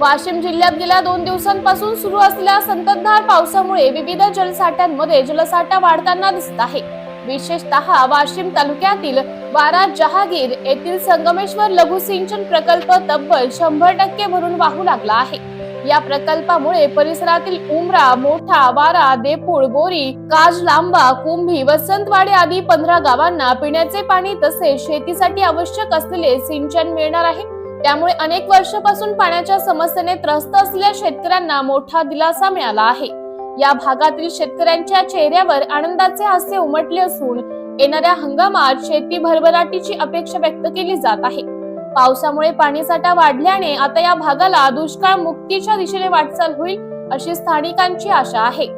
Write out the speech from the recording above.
वाशिम जिल्ह्यात गेल्या दोन दिवसांपासून सुरू असलेल्या संततधार पावसामुळे विविध जलसाठ्यांमध्ये जलसाठा वाढताना दिसत आहे. विशेषतः वाशिम तालुक्यातील बारा जहागीर येथील संगमेश्वर लघु सिंचन प्रकल्प तब्बल शंभर टक्के भरून वाहू लागला आहे. या प्रकल्पामुळे परिसरातील उमरा मोठा वारा देपूळ बोरी काज लांबा कुंभी वसंतवाडी आदी पंधरा गावांना पिण्याचे पाणी तसेच शेतीसाठी आवश्यक असलेले सिंचन मिळणार आहे. त्यामुळे अनेक वर्षापासून पाण्याच्या समस्येने त्रस्त असलेल्या शेतकऱ्यांना मोठा दिलासा मिळाला आहे. या भागातील शेतकऱ्यांच्या चेहऱ्यावर आनंदाचे हास्य उमटले असून येणाऱ्या हंगामात शेती भरभराटीची अपेक्षा व्यक्त केली जात आहे. पावसामुळे पाणीसाठा वाढल्याने आता या भागाला दुष्काळ मुक्तीच्या दिशेने वाटचाल होईल अशी स्थानिकांची आशा आहे.